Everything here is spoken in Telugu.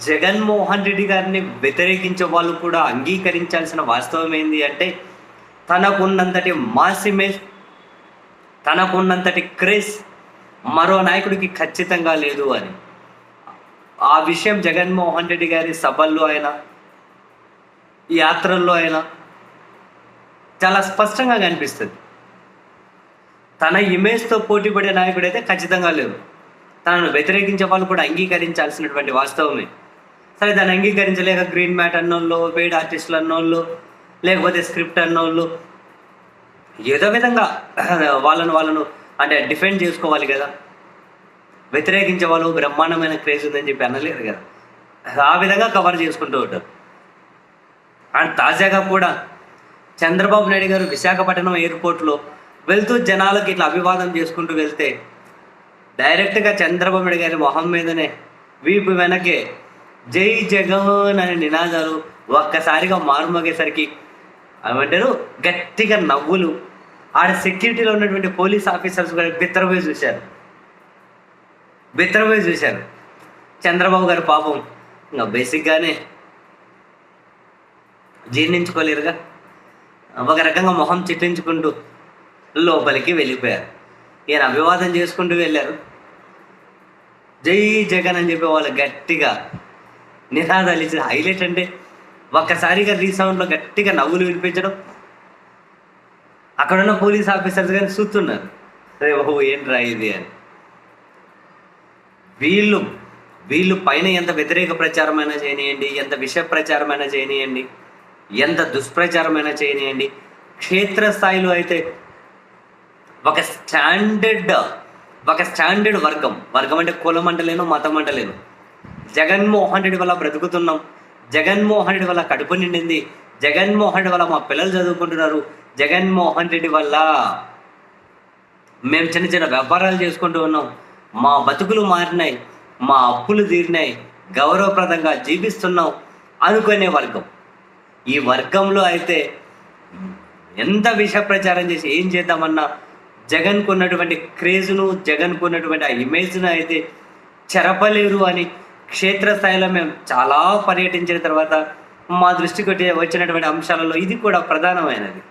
జగన్మోహన్ రెడ్డి గారిని వ్యతిరేకించే వాళ్ళు కూడా అంగీకరించాల్సిన వాస్తవం ఏంటి అంటే తనకున్నంతటి మాస్ ఇమేజ్ తనకున్నంతటి క్రేజ్ మరో నాయకుడికి ఖచ్చితంగా లేదు అని. ఆ విషయం జగన్మోహన్ రెడ్డి గారి సభల్లో అయినా యాత్రల్లో అయినా చాలా స్పష్టంగా కనిపిస్తుంది. తన ఇమేజ్తో పోటీపడే నాయకుడు అయితే ఖచ్చితంగా లేరు తనను వ్యతిరేకించే వాళ్ళు కూడా అంగీకరించాల్సినటువంటి వాస్తవమే. సరే దాన్ని అంగీకరించలేక గ్రీన్ మ్యాట్ అన్నోళ్ళు పెయిడ్ ఆర్టిస్టులు అన్నోళ్ళు లేకపోతే స్క్రిప్ట్ అన్నోళ్ళు ఏదో విధంగా వాళ్ళను వాళ్ళను అంటే డిఫెండ్ చేసుకోవాలి కదా. వ్యతిరేకించే వాళ్ళు బ్రహ్మాండమైన క్రేజ్ ఉందని చెప్పి అనలేరు కదా. ఆ విధంగా కవర్ చేసుకుంటూ ఉంటారు. అండ్ తాజాగా కూడా చంద్రబాబు నాయుడు గారు విశాఖపట్నం ఎయిర్పోర్ట్లో వెళ్తూ జనాలకు ఇట్లా అభివాదం చేసుకుంటూ వెళ్తే డైరెక్ట్గా చంద్రబాబు నాయుడు గారి మొహం మీదనే వీపు వెనకే జై జగన్ అనే నినాదాలు ఒక్కసారిగా మారుమోగేసరికి ఏమంటారు గట్టిగా నవ్వులు. ఆడ సెక్యూరిటీలో ఉన్నటువంటి పోలీస్ ఆఫీసర్స్ కూడా బిత్తరపోయి చూశారు. బిత్తరపోయి చూశారు. చంద్రబాబు గారు పాపం ఇంకా బేసిక్గానే జీర్ణించుకోలేరుగా. ఒక రకంగా మొహం చిట్టించుకుంటూ లోపలికి వెళ్ళిపోయారు. ఈయన అభివాదం చేసుకుంటూ వెళ్ళారు. జై జగన్ అని చెప్పి వాళ్ళు గట్టిగా నినాదాలు ఇచ్చిన హైలైట్ అంటే ఒక్కసారిగా రీసౌండ్లో గట్టిగా నవ్వులు వినిపించడం. అక్కడున్న పోలీస్ ఆఫీసర్స్ కానీ చూస్తున్నారు అరే ఓహో ఏంట్రా ఇది? అని. వీళ్ళు వీళ్ళు పైన ఎంత వ్యతిరేక ప్రచారమైనా చేయనియండి ఎంత విష ప్రచారమైనా చేయనియండి ఎంత దుష్ప్రచారమైనా చేయనియండి క్షేత్రస్థాయిలో అయితే ఒక స్టాండర్డ్ ఒక స్టాండర్డ్ వర్గం వర్గం అంటే కులం అంటలేను మతం అంటలేను జగన్మోహన్ రెడ్డి వల్ల బ్రతుకుతున్నాం. జగన్మోహన్ రెడ్డి వల్ల కడుపు నిండింది. జగన్మోహన్ రెడ్డి వల్ల మా పిల్లలు చదువుకుంటున్నారు. జగన్మోహన్ రెడ్డి వల్ల మేము చిన్న చిన్న వ్యాపారాలు చేసుకుంటూ ఉన్నాం. మా బతుకులు మారినాయి. మా అప్పులు తీరినాయి. గౌరవప్రదంగా జీవిస్తున్నాం అనుకునే వర్గం. ఈ వర్గంలో అయితే ఎంత విష ప్రచారం చేసి ఏం చేద్దామన్నా జగన్కు ఉన్నటువంటి క్రేజ్ను జగన్కు ఉన్నటువంటి ఆ ఇమేజ్ను అయితే చెరపలేరు అని క్షేత్రస్థాయిలో మేము చాలా పర్యటించిన తర్వాత మా దృష్టికి వచ్చినటువంటి అంశాలలో ఇది కూడా ప్రధానమైనది.